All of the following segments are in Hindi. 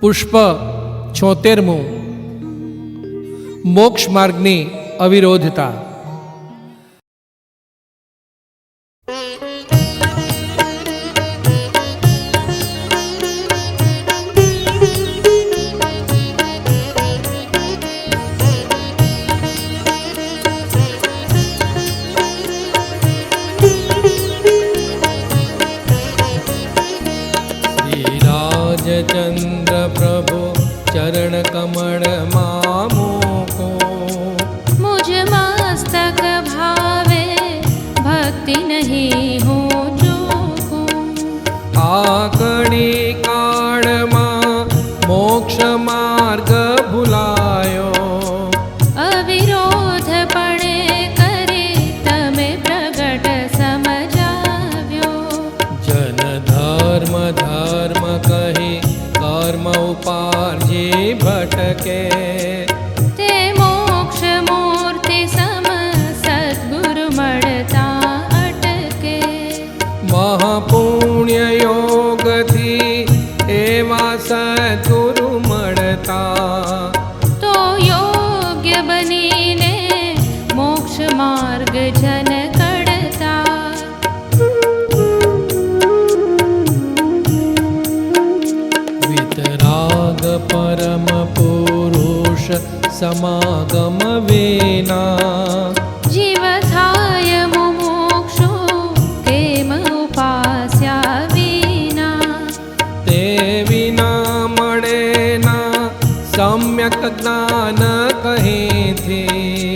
પુષ્પ છોતેરમું. મોક્ષ માર્ગની અવિરોધતા. प्रभु चरण कमण मामो को मुझ मस्तक भावे भक्ति नहीं हो जो आकर पार जी भटके। परमपुरुष समागमविना जीवसायं मु मोक्षो ते मपास्या विना ते विना मणेना सम्यक् ज्ञान कहे कहते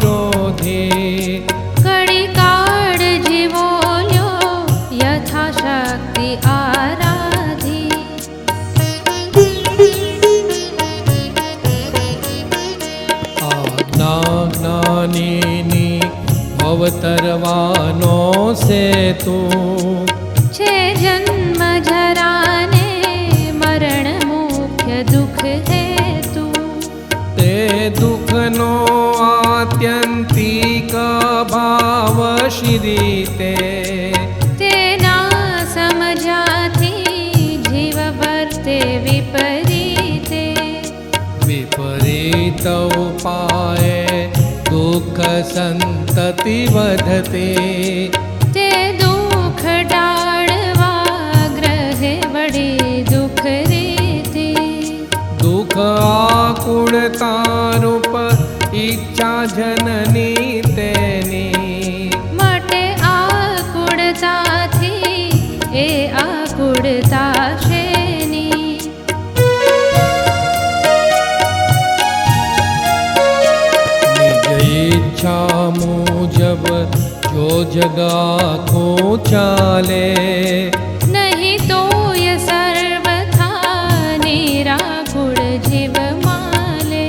निवतरवानो सेतु। छे जन्म जराने मरण मुख्य दुख आत्य भावशिरिते ते नाम भाव जीवभर्ते विपरीते विपरीतौ संतति वधते। ते दुख डाळवा ग्रहे वडे दुख रेते दुख आकुळतारूप इच्छा जननी तेनी। मटे आकुळताथी ए आकुड़ता शे ઈચ્છા મુજબ જો જગાખો ચાલે. નહીં તોય સર્વથા નિરાકુળ જીવ માલે.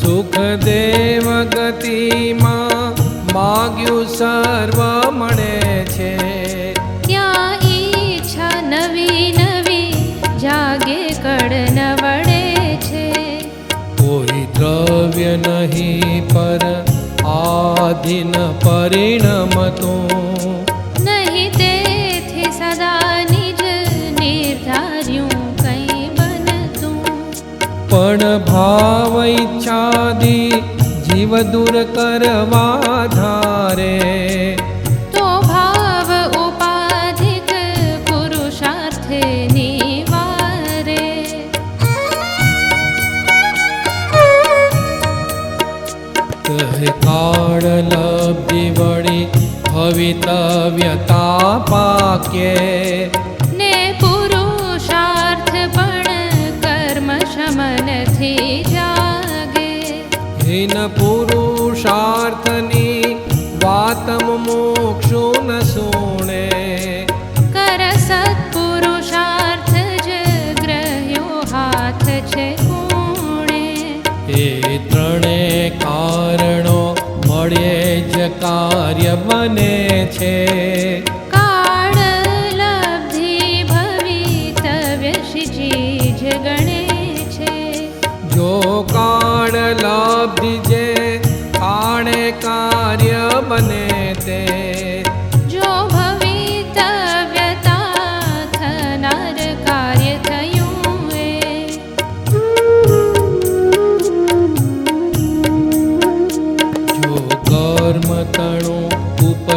સુખ દેવ ગતિમાં માગ્યું સર્વ મળે છે. ત્યાં ઈચ્છા નવી નવી જાગે કડ નવડે છે. કોઈ દ્રવ્ય નહીં પર आदिन परिणमतो नहि ते थे सदा निज कई बन तू। पण भाव इच्छादि जीव दूर करवा धारे। कृतकाडलब्धिवणि भवितव्यता पाक्ये ने पुरुषार्थपण कर्मशमनधि जागे। हिन पुरुषार्थनि क्षो न सूणे कर् सत्पुरुषार्थ બને છે. કાળ લબ્ધિ ભવિતવ્ય શિજી જ ગણે છે. જો કાળ લબ્ધિ જે કાણે કાર્ય બને તે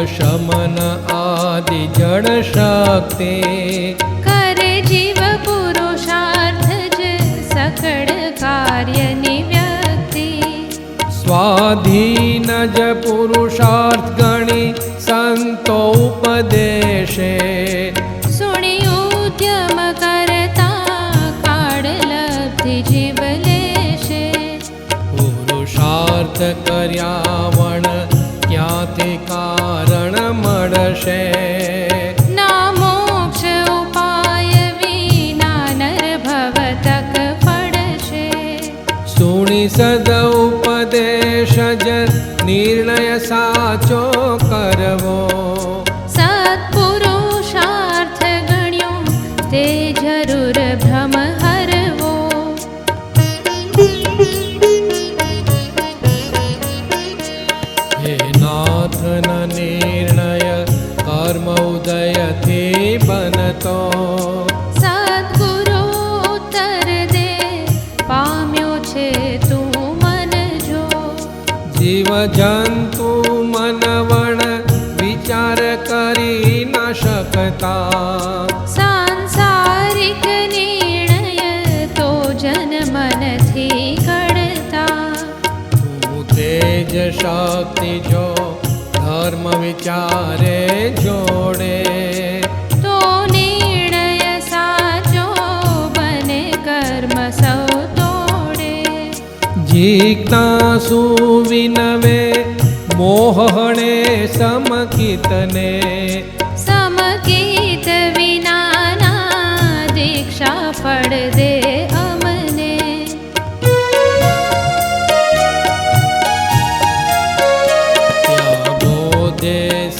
शमन आदि जड़ शक्ति। करे जीव पुरुषार्थ कार्य निव्यक्ति। स्वाधीन ज पुरुषार्थ गणि संतोपदेशे सुणि उद्यम करता काळ लब्धि जीवलेशे पुरुषार्थ कर्यावण क्या का दशे सदौपदेश निर्णय साचो करवो। सत्पुरुषार्थ गण्यो ते जरुर भ्रम हरवो। हे नाथ न निर्णय કર્મ ઉદયથી બનતો સદગુરુ ઉત્તર દે પામ્યો છે તું મન જો જીવ જંતુ મનવણ વિચાર કરી ન શકતા સાંસારિક નિર્ણય તો જન મનથી કડતા તું તેજ શક્તિ જો ધર્મ વિચારે જોડે તો નિર્ણય સાચો બને કર્મ સૌ તોડે જીજ્ઞાસુ વિનવે મોહણે સમકિતને સમકીત વિનાના દીક્ષા ફળ દે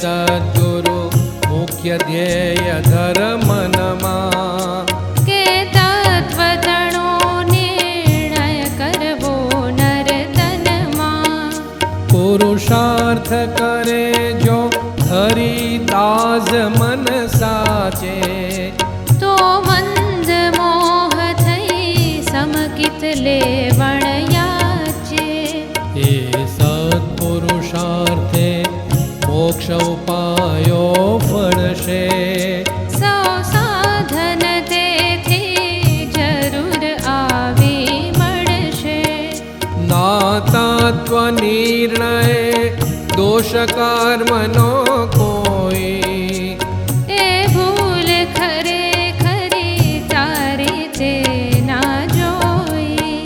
सद्गुरु मुख्य दोषकार मनो कोई। ए भूल खरे खरी तारे ते ना जोई।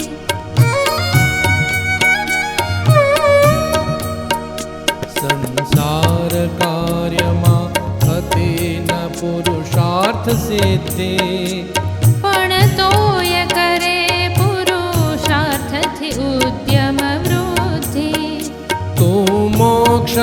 संसार कार्यमा अति न पुरुषार्थ सिद्धि।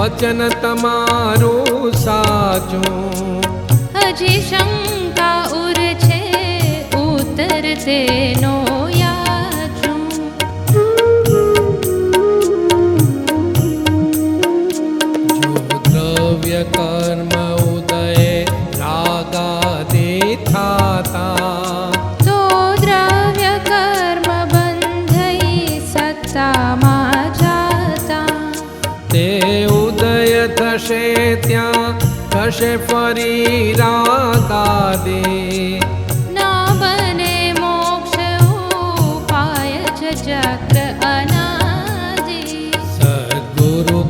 વચન તમારું સાચું હજી શંકા ઉર છે ઉત્તર તેનો યાચું જો દ્રવ્ય કર્મ से फरी राता दे। ना बने मोक्ष चक्र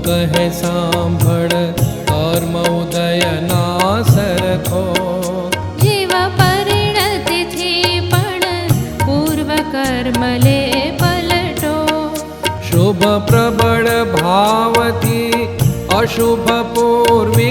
कहे सांभड़ ना जीव परिणति थी पण पूर्व कर्मले पलटो। शुभ प्रबल भावती अशुभ पूर्वी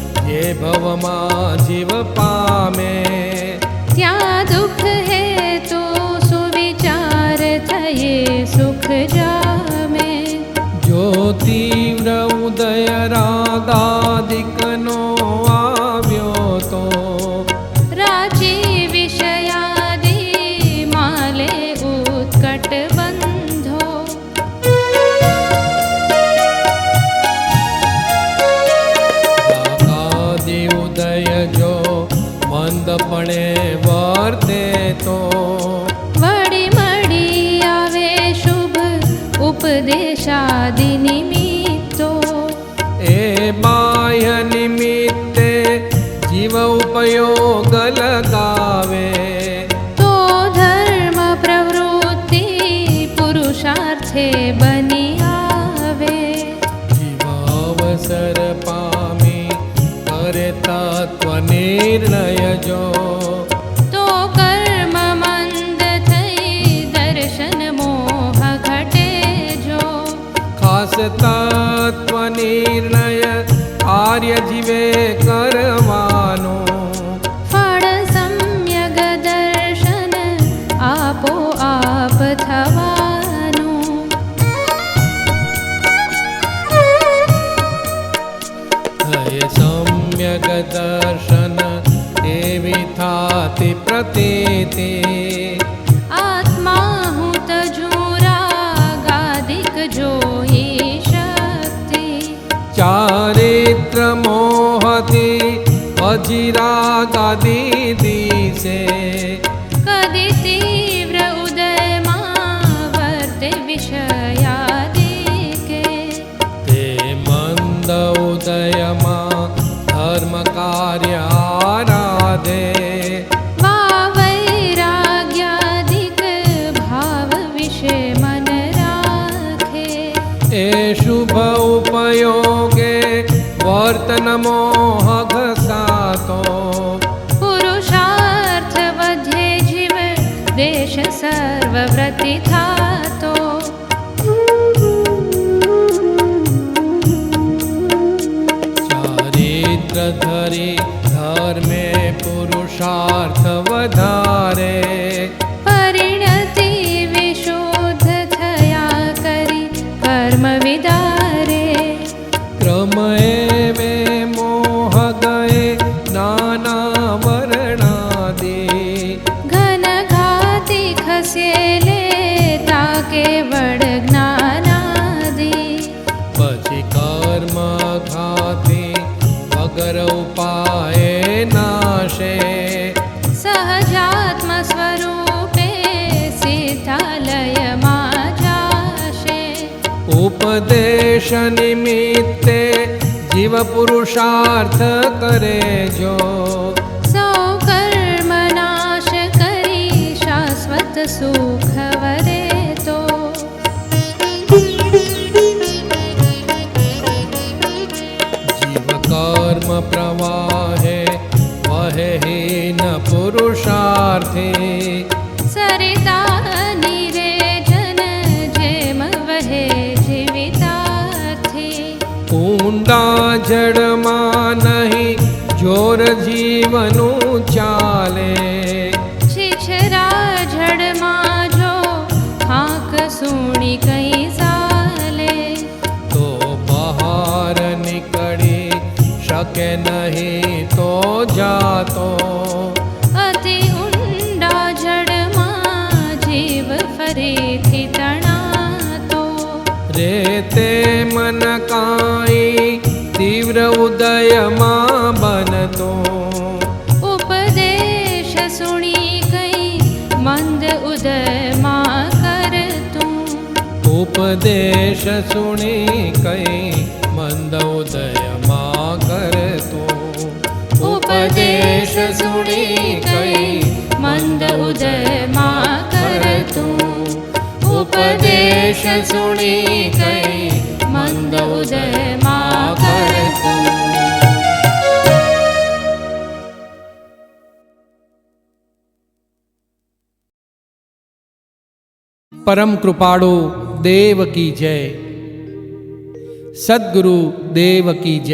જે ભવમાં જીવ પામે ત્યાં દુઃખ હેતુ સુવિચાર થયે સુખ જામે જો તીવ્ર ઉદય રાગાદિકનો निर्णयजो तो कर्म मन्द थई दर्शन मोह घटे जो। खसतात्वनिर्णय आर्य जीवे कर्मानो। फल सम्यग दर्शन आपो आप थवा some सम्यगदर्शन एविथाति प्रतीते। चारित्रमोहति वजिरागादि दिशे कदि तीव्र उदय वर्ति विषया दिके ते मन्द उदयमा वैराग्यादिक भावविषये राघे ए शुभ उपयोगे वर्तनमोहो पुरुषार्थवध्ये जीव देश सर्वप्रतिधातो हरि धर्मे पुरुषार्थ वधारे। सागरौ पाये नाशे। सहजात्मस्वरूपे शीतलय माजाशे उपदेशनिमित्ते जीवपुरुषार्थ करे जो। कर्म प्रवाहे वहे न पुरुषार्थे। सरिता निरेजन जेम वहे महे जीविता जड़मा नहीं जोर जीवनु चाले। सके नहीं तो जातो। अति उंडा जड़ जीव फरे थी तना तो रेते मन काई तीव्र उदय मा बनतो। उपदेश सुनी गई मंद उदय मा कर तू उपदेश सुनी गई मंद उदय मंद उदय परम कृपाणु देव की जय। सदगुरु देव की जय।